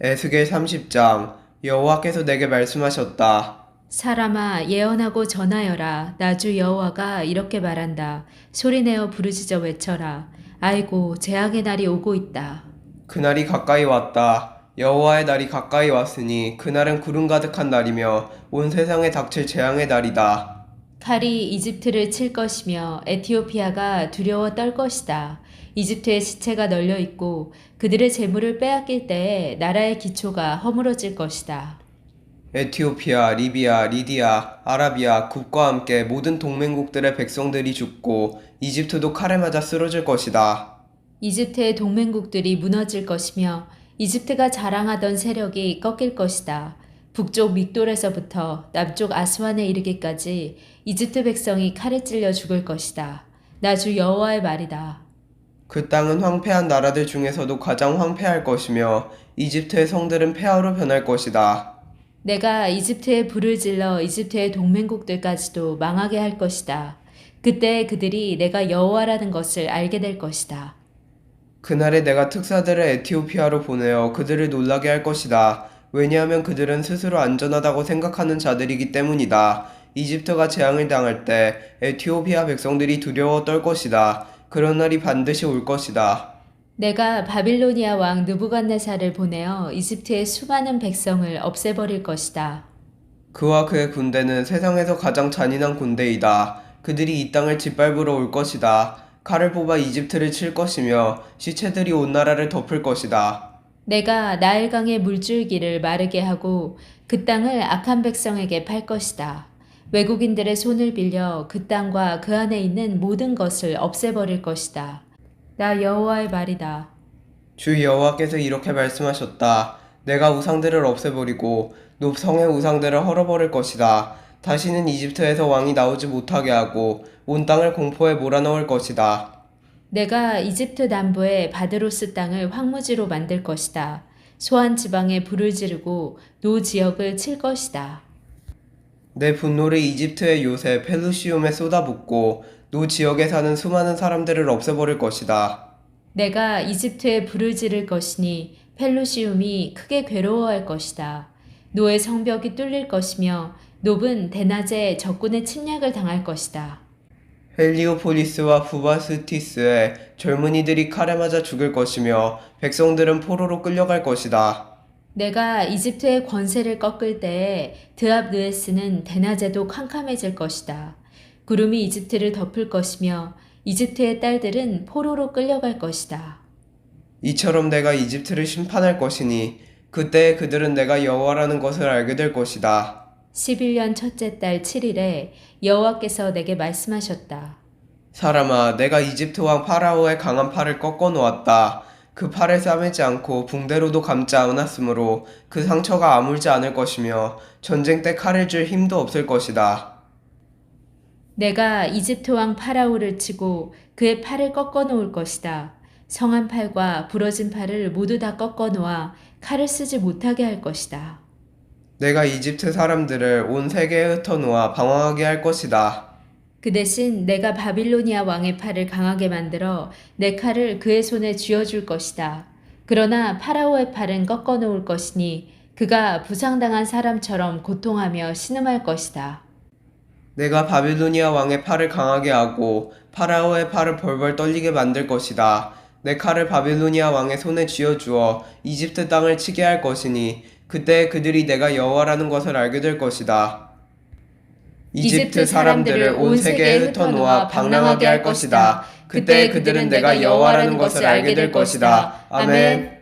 에스겔 30장 여호와께서 내게 말씀하셨다. 사람아 예언하고 전하여라 나주 여호와가 이렇게 말한다 소리내어 부르짖어 외쳐라 아이고 재앙의 날이 오고 있다 그날이 가까이 왔다. 여호와의 날이 가까이 왔으니 그날은 구름 가득한 날이며 온 세상에 닥칠 재앙의 날이다. 칼이 이집트를 칠 것이며 에티오피아가 두려워 떨 것이다 이집트의 시체가 널려 있고 그들의 재물을 빼앗길 때에 나라의 기초가 허물어질 것이다 에티오피아, 리비아, 리디아, 아라비아, 국과 함께 모든 동맹국들의 백성들이 죽고 이집트도 칼에 맞아 쓰러질 것이다. 이집트의 동맹국들이 무너질 것이며 이집트가 자랑하던 세력이 꺾일 것이다. 북쪽 믹돌에서부터 남쪽 아스완에 이르기까지 이집트 백성이 칼에 찔려 죽을 것이다. 나 주 여호와의 말이다. 그 땅은 황폐한 나라들 중에서도 가장 황폐할 것이며 이집트의 성들은 폐허로 변할 것이다. 내가 이집트에 불을 질러 이집트의 동맹국들까지도 망하게 할 것이다. 그때 그들이 내가 여호와라는 것을 알게 될 것이다. 그날에 내가 특사들을 에티오피아로 보내어 그들을 놀라게 할 것이다. 왜냐하면 그들은 스스로 안전하다고 생각하는 자들이기 때문이다. 이집트가 재앙을 당할 때 에티오피아 백성들이 두려워 떨 것이다. 그런 날이 반드시 올 것이다. 내가 바빌로니아 왕 느부갓네살을 보내어 이집트의 수많은 백성을 없애버릴 것이다. 그와 그의 군대는 세상에서 가장 잔인한 군대이다. 그들이 이 땅을 짓밟으러 올 것이다. 칼을 뽑아 이집트를 칠 것이며 시체들이 온 나라를 덮을 것이다. 내가 나일강의 물줄기를 마르게 하고 그 땅을 악한 백성에게 팔 것이다. 외국인들의 손을 빌려 그 땅과 그 안에 있는 모든 것을 없애버릴 것이다. 나 여호와의 말이다. 주 여호와께서 이렇게 말씀하셨다. 내가 우상들을 없애버리고 높성의 우상들을 헐어버릴 것이다. 다시는 이집트에서 왕이 나오지 못하게 하고 온 땅을 공포에 몰아넣을 것이다. 내가 이집트 남부의 바드로스 땅을 황무지로 만들 것이다. 소한 지방에 불을 지르고 노 지역을 칠 것이다. 내 분노를 이집트의 요새 펠루시움에 쏟아붓고 노 지역에 사는 수많은 사람들을 없애버릴 것이다. 내가 이집트에 불을 지를 것이니 펠루시움이 크게 괴로워할 것이다. 노의 성벽이 뚫릴 것이며 노은 대낮에 적군의 침략을 당할 것이다. 헬리오폴리스와 부바스티스의 젊은이들이 칼에 맞아 죽을 것이며 백성들은 포로로 끌려갈 것이다. 내가 이집트의 권세를 꺾을 때에 드압 느에스는 대낮에도 캄캄해질 것이다. 구름이 이집트를 덮을 것이며 이집트의 딸들은 포로로 끌려갈 것이다. 이처럼 내가 이집트를 심판할 것이니 그때 그들은 내가 여호와라는 것을 알게 될 것이다. 11년 첫째 달 7일에 여호와께서 내게 말씀하셨다. 사람아, 내가 이집트 왕 파라오의 강한 팔을 꺾어 놓았다. 그 팔을 싸매지 않고 붕대로도 감지 않았으므로 그 상처가 아물지 않을 것이며 전쟁 때 칼을 줄 힘도 없을 것이다. 내가 이집트 왕 파라오를 치고 그의 팔을 꺾어 놓을 것이다. 성한 팔과 부러진 팔을 모두 다 꺾어 놓아 칼을 쓰지 못하게 할 것이다. 내가 이집트 사람들을 온 세계에 흩어 놓아 방황하게 할 것이다. 그 대신 내가 바빌로니아 왕의 팔을 강하게 만들어 내 칼을 그의 손에 쥐어줄 것이다. 그러나 파라오의 팔은 꺾어 놓을 것이니 그가 부상당한 사람처럼 고통하며 신음할 것이다. 내가 바빌로니아 왕의 팔을 강하게 하고 파라오의 팔을 벌벌 떨리게 만들 것이다. 내 칼을 바빌로니아 왕의 손에 쥐어주어 이집트 땅을 치게 할 것이니 그때 그들이 내가 여호와라는 것을 알게 될 것이다. 이집트 사람들을 온 세계에 흩어놓아 방랑하게 할 것이다. 그때 그들은 내가 여호와라는 것을 알게 될 것이다. 아멘.